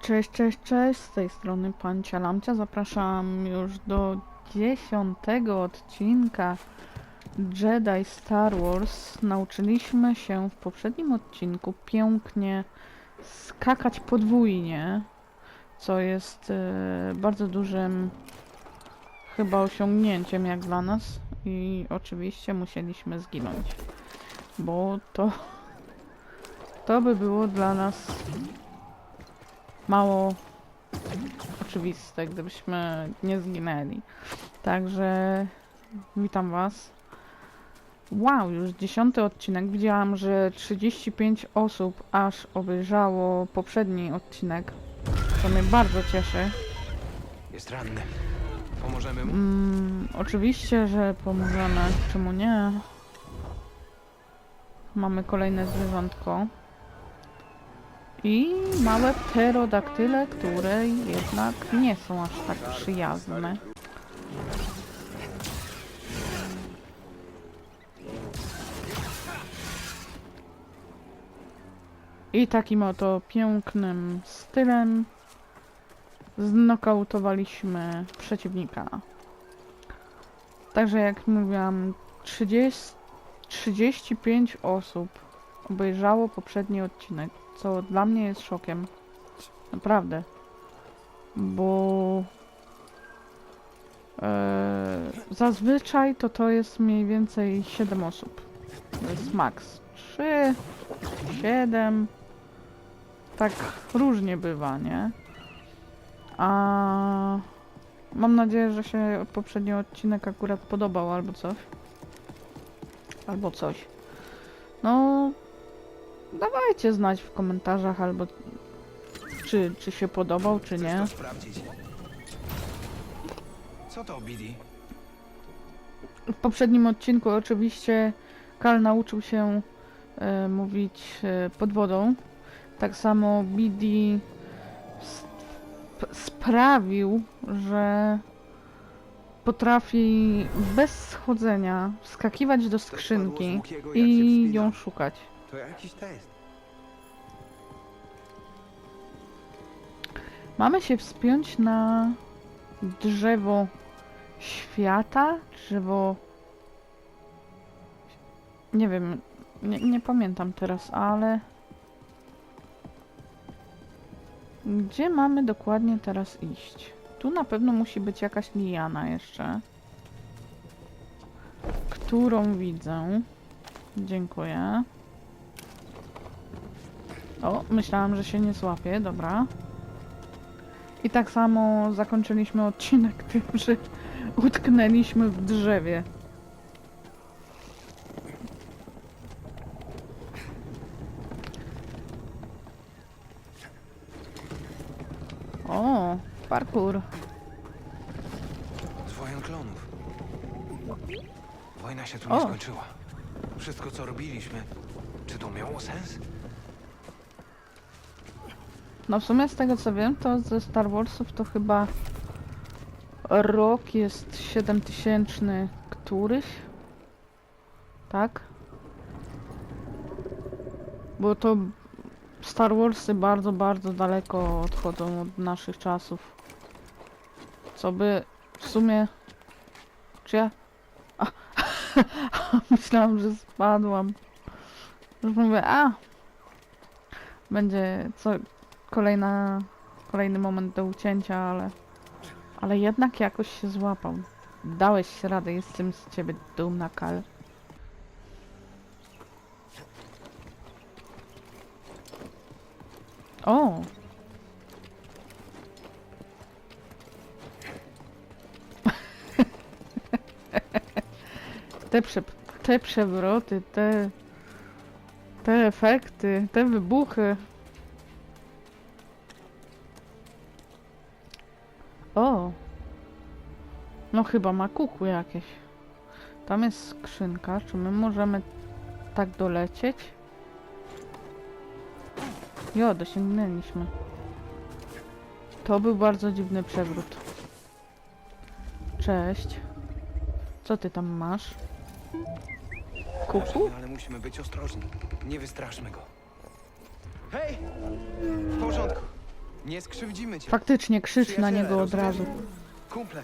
Cześć, cześć, cześć, z tej strony Pan Cialamcia. Zapraszam już do dziesiątego odcinka Jedi Star Wars. Nauczyliśmy się w poprzednim odcinku pięknie skakać podwójnie, co jest e, bardzo dużym chyba osiągnięciem jak dla nas i oczywiście musieliśmy zginąć, bo to to by było dla nas mało oczywiste, gdybyśmy nie zginęli. Także witam Was. Wow, już dziesiąty odcinek. Widziałam, że 35 osób aż obejrzało poprzedni odcinek, co mnie bardzo cieszy. Jest ranny. Pomożemy mu? Mm, oczywiście, że pomożemy. Czemu nie? Mamy kolejne zwierzątko. I małe pterodaktyle, które jednak nie są aż tak przyjazne. I takim oto pięknym stylem znokautowaliśmy przeciwnika. Także jak mówiłam, 30, 35 osób obejrzało poprzedni odcinek, co dla mnie jest szokiem. Naprawdę. Bo e, zazwyczaj to to jest mniej więcej 7 osób. To jest max. 3, 7. Tak różnie bywa, nie? A mam nadzieję, że się poprzedni odcinek akurat podobał albo coś. Albo coś. No, dawajcie znać w komentarzach albo czy, czy się podobał, czy Chcesz nie. to sprawdzić? Co to, Bidi? W poprzednim odcinku oczywiście Kal nauczył się e, mówić e, pod wodą. Tak samo Bidi sp- sprawił, że potrafi bez schodzenia wskakiwać do skrzynki i ją szukać. To jakiś test. Mamy się wspiąć na drzewo świata, drzewo... Nie wiem, nie, nie pamiętam teraz, ale... Gdzie mamy dokładnie teraz iść? Tu na pewno musi być jakaś liana jeszcze. Którą widzę. Dziękuję. O, myślałam, że się nie złapie, dobra. I tak samo zakończyliśmy odcinek tym, że utknęliśmy w drzewie. O, parkour. Z wojen klonów. Wojna się tu O. nie skończyła. Wszystko, co robiliśmy, czy to miało sens? No w sumie z tego co wiem, to ze Star Warsów to chyba rok jest 7000 któryś. Tak? Bo to Star Warsy bardzo, bardzo daleko odchodzą od naszych czasów. Co by w sumie... Czy ja... Myślałam, że spadłam. Już mówię, a... Będzie co, kolejna, kolejny moment do ucięcia, ale, ale jednak jakoś się złapał. Dałeś radę, jestem z ciebie dumna, Kal. O! te, prze, te przewroty, te, te efekty, te wybuchy. Chyba ma kuku jakieś. Tam jest skrzynka. Czy my możemy tak dolecieć? Jo, dosięgnęliśmy. To był bardzo dziwny przewrót. Cześć. Co ty tam masz? Kuku? Ale musimy być ostrożni. Nie wystraszmy go. Hej! W porządku. Nie skrzywdzimy cię. Faktycznie krzycz na niego od razu. Kumple.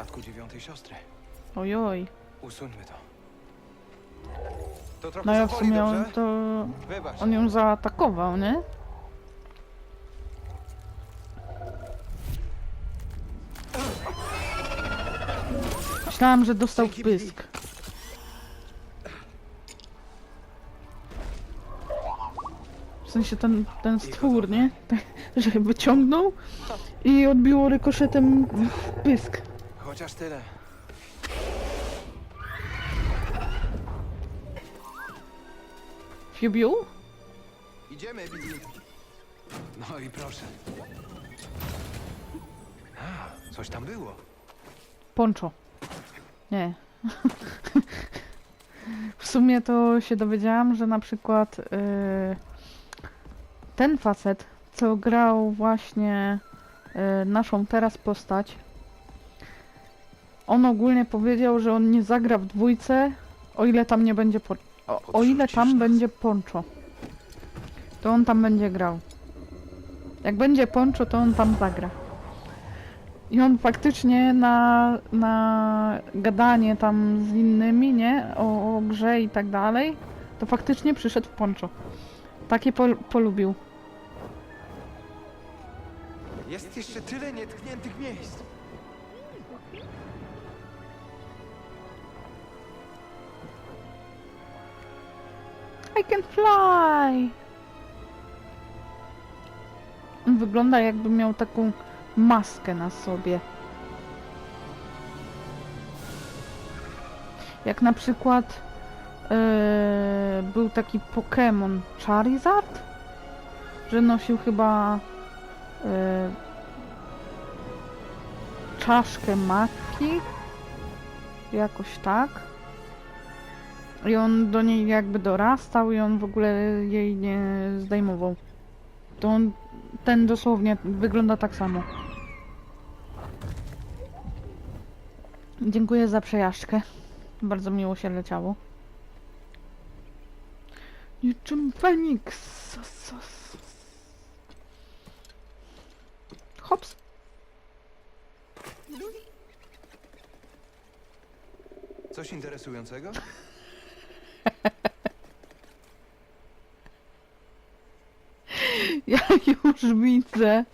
Statku dziewiątej siostry. ojoj. Usuńmy to. To trochę No ja w zaboli, sumie on dobrze? to... Wybacz. On ją zaatakował, nie? Myślałam, że dostał w pysk. W sensie ten, ten stwór, nie? Tak, że wyciągnął i odbiło rykoszetem w pysk. Chociaż tyle. Fiubiu? Idziemy, Billy. No i proszę. A, coś tam było. Poncho. Nie. w sumie to się dowiedziałam, że na przykład yy, ten facet, co grał właśnie yy, naszą teraz postać, on ogólnie powiedział, że on nie zagra w dwójce, o ile tam nie będzie po, o, o ile tam nas. będzie Poncho. To on tam będzie grał. Jak będzie Poncho, to on tam zagra. I on faktycznie na, na gadanie tam z innymi, nie? O, o grze i tak dalej, to faktycznie przyszedł w poncho. Takie pol, polubił. Jest jeszcze tyle nietkniętych miejsc. I can fly! On wygląda jakby miał taką maskę na sobie. Jak na przykład yy, był taki Pokémon Charizard, że nosił chyba yy, czaszkę matki, jakoś tak. I on do niej jakby dorastał i on w ogóle jej nie zdejmował. To on, ten dosłownie wygląda tak samo. Dziękuję za przejażdżkę. Bardzo miło się leciało. Niczym Feniks. Hops. Coś interesującego? Ja już widzę.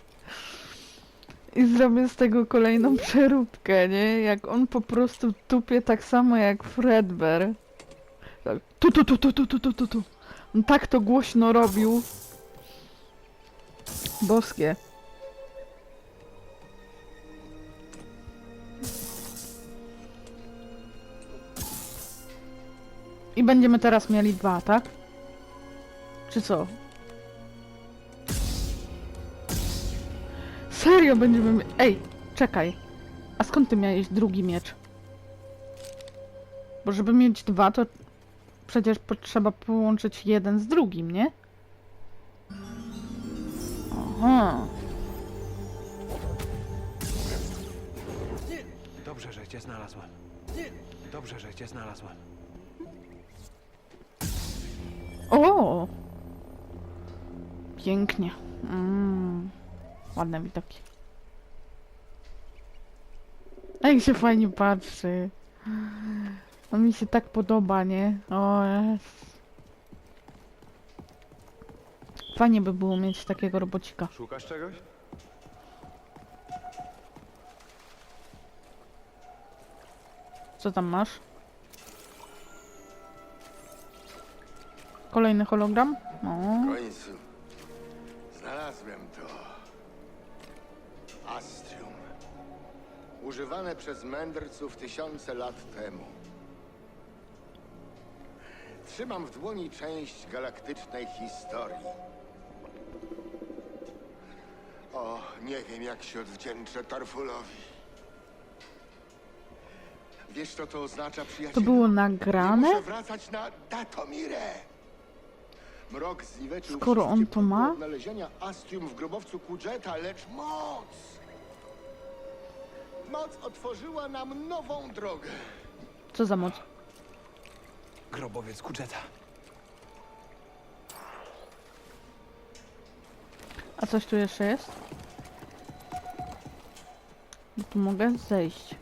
I zrobię z tego kolejną przeróbkę, nie? Jak on po prostu tupie tak samo jak Fredbear. Tak. Tu, tu, tu, tu, tu, tu, tu, tu, tu. On tak to głośno robił. Boskie. I będziemy teraz mieli dwa, tak? Czy co? Serio będziemy mie- Ej, czekaj. A skąd ty miałeś drugi miecz? Bo żeby mieć dwa, to przecież potrzeba połączyć jeden z drugim, nie? Aha. Dobrze, że cię znalazłem. Dobrze, że cię znalazłem. O! Pięknie. Mm. Ładne widoki. A jak się fajnie patrzy. No mi się tak podoba, nie? O, jest. Fajnie by było mieć takiego robocika. Szukasz czegoś? Co tam masz? Kolejny hologram? O, W końcu znalazłem to. Astrium. Używane przez mędrców tysiące lat temu. Trzymam w dłoni część galaktycznej historii. O, nie wiem jak się odwdzięczę Tarfulowi. Wiesz co to oznacza, to przyjacielu? było Nie nagrane? muszę wracać na Datomirę. Mrok zniweczył Skoro on wszystkie to ma? próby odnalezienia Astrium w grobowcu Kudżeta, lecz moc Moc otworzyła nam nową drogę. Co za moc? Grobowiec Kudżeta. A coś tu jeszcze jest? No tu mogę zejść.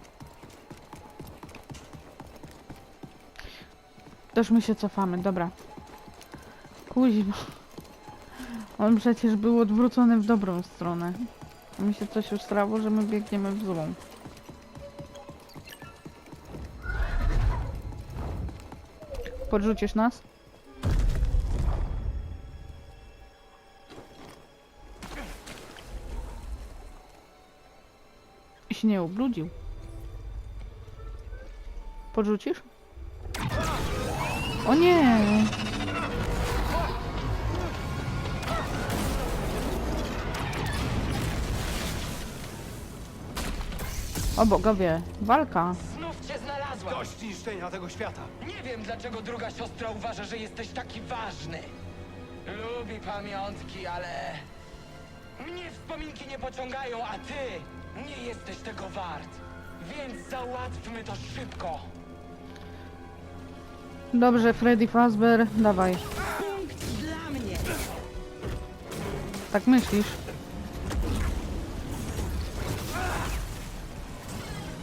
Też my się cofamy, dobra. Kuźwa. On przecież był odwrócony w dobrą stronę. Mi się coś ustrało, że my biegniemy w złą. Podrzucisz nas? I się nie ubrudził. Podrzucisz? O nie! O bogowie, walka. Znów cię znalazłam! Dość niszczenia tego świata. Nie wiem, dlaczego druga siostra uważa, że jesteś taki ważny. Lubi pamiątki, ale... Mnie wspominki nie pociągają, a ty nie jesteś tego wart. Więc załatwmy to szybko. Dobrze, Freddy Fazbear, dawaj. Punkt dla mnie! Tak myślisz?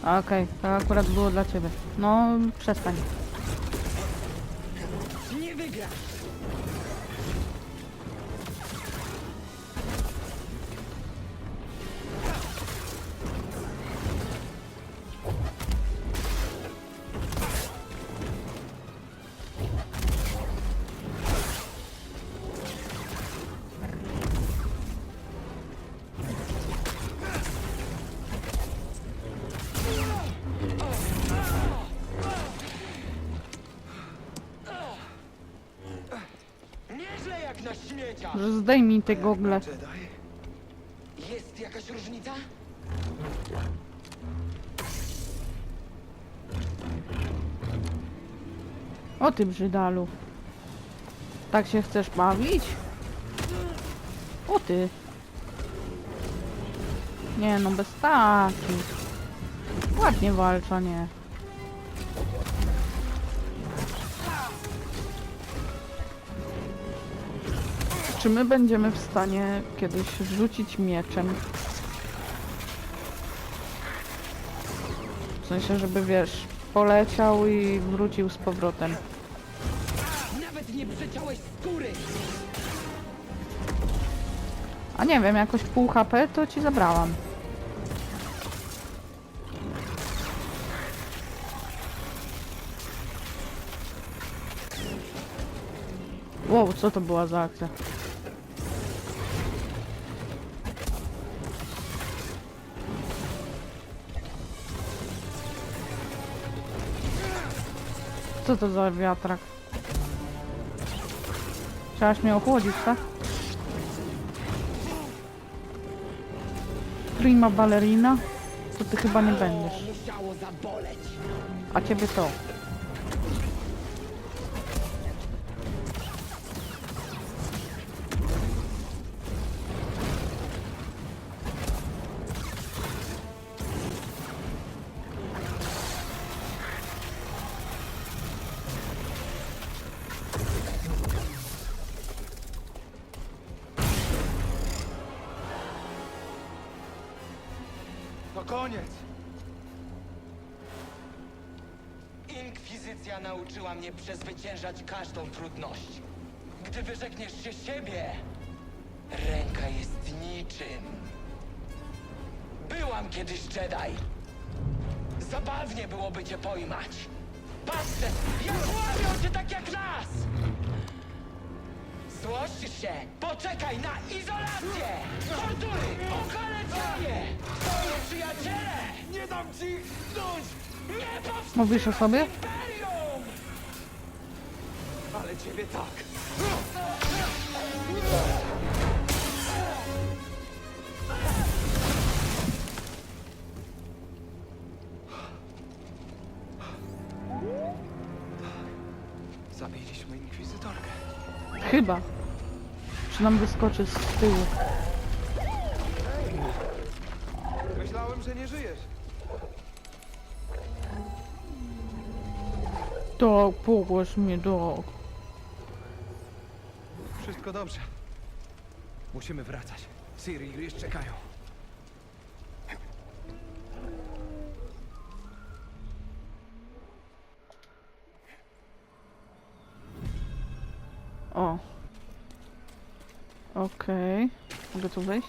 Okej, to akurat było dla ciebie. No, przestań. Nie wygrasz! Zdejmij te gogle. Jest jakaś różnica? O ty brzydalu. Tak się chcesz bawić? O ty. Nie no, bez takich. Ładnie walcza, nie. Czy my będziemy w stanie kiedyś rzucić mieczem? W sensie, żeby wiesz, poleciał i wrócił z powrotem. Nawet nie przeciąłeś skóry! A nie wiem, jakoś pół HP to ci zabrałam. Wow, co to była za akcja? Co to za wiatrak? Chciałaś mnie ochłodzić, tak? Prima ballerina? To ty chyba nie będziesz. A ciebie. To przezwyciężać każdą trudność. Gdy wyrzekniesz się siebie, ręka jest niczym. Byłam kiedyś Jedi. Zabawnie byłoby cię pojmać. Patrzcie, jak łamią cię tak jak nas! Złościsz się! Poczekaj na izolację! Tortury! Okaleczenie! Są przyjaciele! Nie dam ci powstrzymaj Mówisz o sobie? Imperium! ale ciebie tak. Zabiliśmy inkwizytorkę. Chyba. Czy nam wyskoczy z tyłu? Myślałem, że nie żyjesz. To pogłoś mnie do wszystko dobrze. Musimy wracać. Siri Gris czekają. O. Okej. Mogę tu wejść?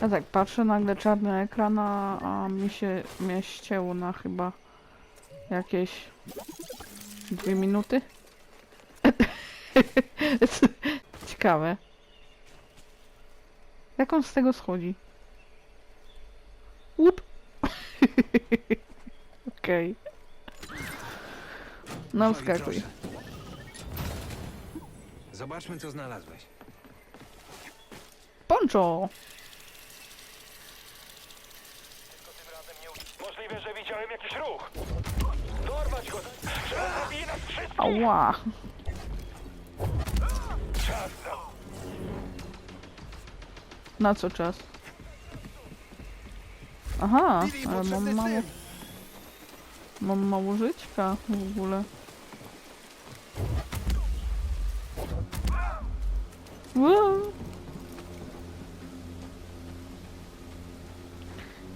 Ja tak patrzę, nagle czarny ekran, a mi się mnie ścięło na chyba jakieś dwie minuty. Ciekawe. Jak on z tego schodzi? Łup! Okej. No, i wskakuj. Zobaczmy, co znalazłeś. Poncho! Możliwe, że widziałem jakiś ruch. Dorwać go! Trzeba zabije nas wszystkich! Ała! Na... Co czas? Aha, ale mam mało, mam mało żyćka w ogóle.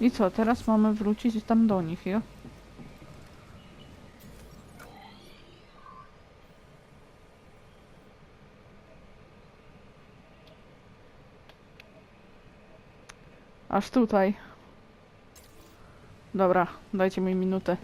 I co, teraz mamy wrócić tam do nich, jo? Aż tutaj. Dobra, dajcie mi minutę.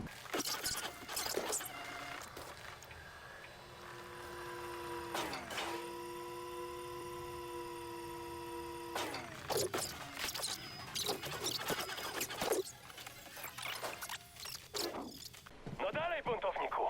No dalej, buntowniku!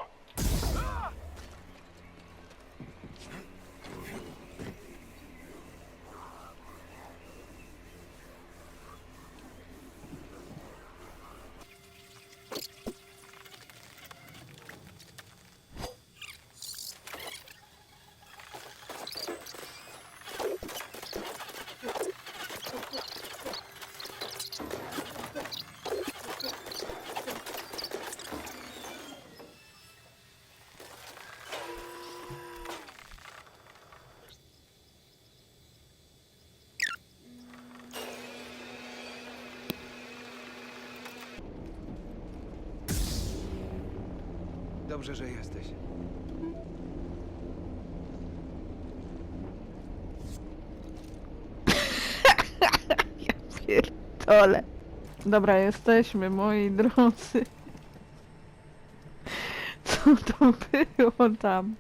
Dobrze, że jesteś. Pierdole. Dobra, jesteśmy, moi drodzy. Co to było tam?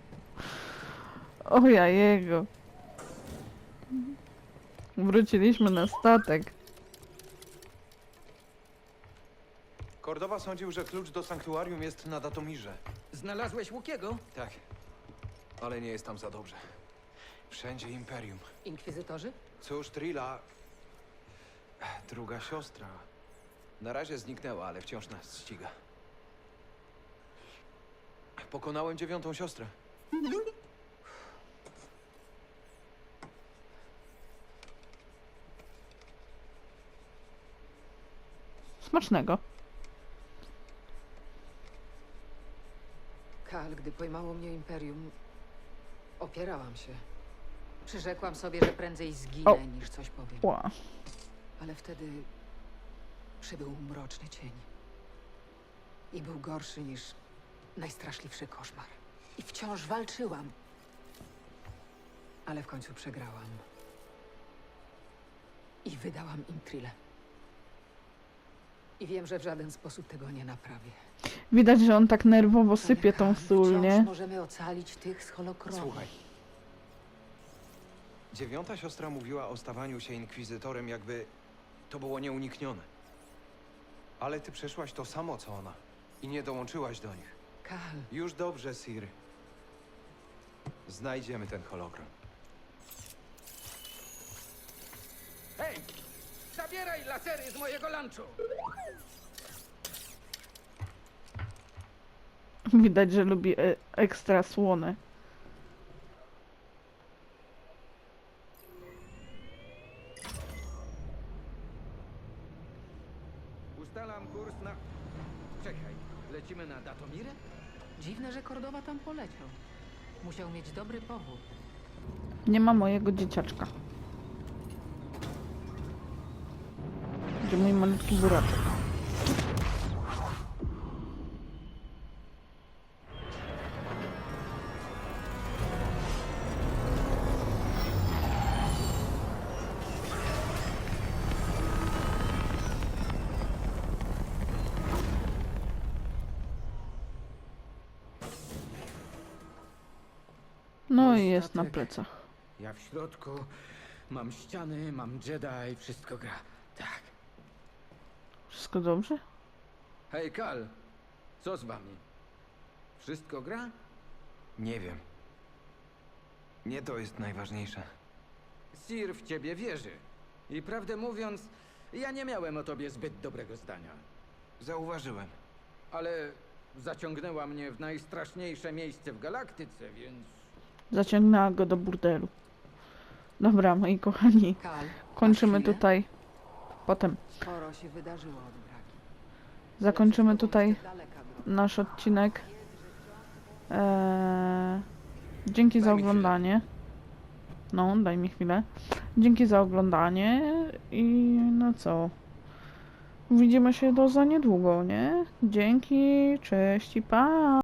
O ja jego. Wróciliśmy na statek. Kordowa sądził, że klucz do sanktuarium jest na Datomirze. Znalazłeś Łukiego? Tak. Ale nie jest tam za dobrze. Wszędzie Imperium. Inkwizytorzy? Cóż, Trilla... Druga siostra. Na razie zniknęła, ale wciąż nas ściga. Pokonałem dziewiątą siostrę. Smacznego. Kal, gdy pojmało mnie Imperium, opierałam się. Przyrzekłam sobie, że prędzej zginę, O. niż coś powiem. Ła. Ale wtedy przybył mroczny cień. I był gorszy niż najstraszliwszy koszmar. I wciąż walczyłam. Ale w końcu przegrałam. I wydałam im Trille. I wiem, że w żaden sposób tego nie naprawię. Widać, że on tak nerwowo Ale, sypie tą Kal, sól, nie? możemy ocalić tych z holokronu. Słuchaj. Dziewiąta siostra mówiła o stawaniu się inkwizytorem, jakby to było nieuniknione. Ale ty przeszłaś to samo, co ona. I nie dołączyłaś do nich. Kal, Już dobrze, Sir. Znajdziemy ten hologram. Hej! Zabieraj lasery z mojego lunchu! Widać, że lubi e, ekstra słone. Ustalam kurs na... Czekaj, lecimy na Datomirę? Dziwne, że Kordowa tam poleciał. Musiał mieć dobry powód. Nie ma mojego dzieciaczka. Gdzie mój malutki buraczek? Jest na plecach. Ja w środku. Mam ściany, mam Jedi, wszystko gra. Tak. Wszystko dobrze? Hej, Kal. Co z wami? Wszystko gra? Nie wiem. Nie to jest najważniejsze. Sir w ciebie wierzy. I prawdę mówiąc, ja nie miałem o tobie zbyt dobrego zdania. Zauważyłem. Ale zaciągnęła mnie w najstraszniejsze miejsce w galaktyce, więc... Zaciągnęła go do burdelu. Dobra, moi kochani, kończymy tutaj. Potem zakończymy tutaj nasz odcinek. Eee, dzięki za oglądanie. No, daj mi chwilę. Dzięki za oglądanie i no co? Widzimy się do za niedługo, nie? Dzięki, cześć i pa!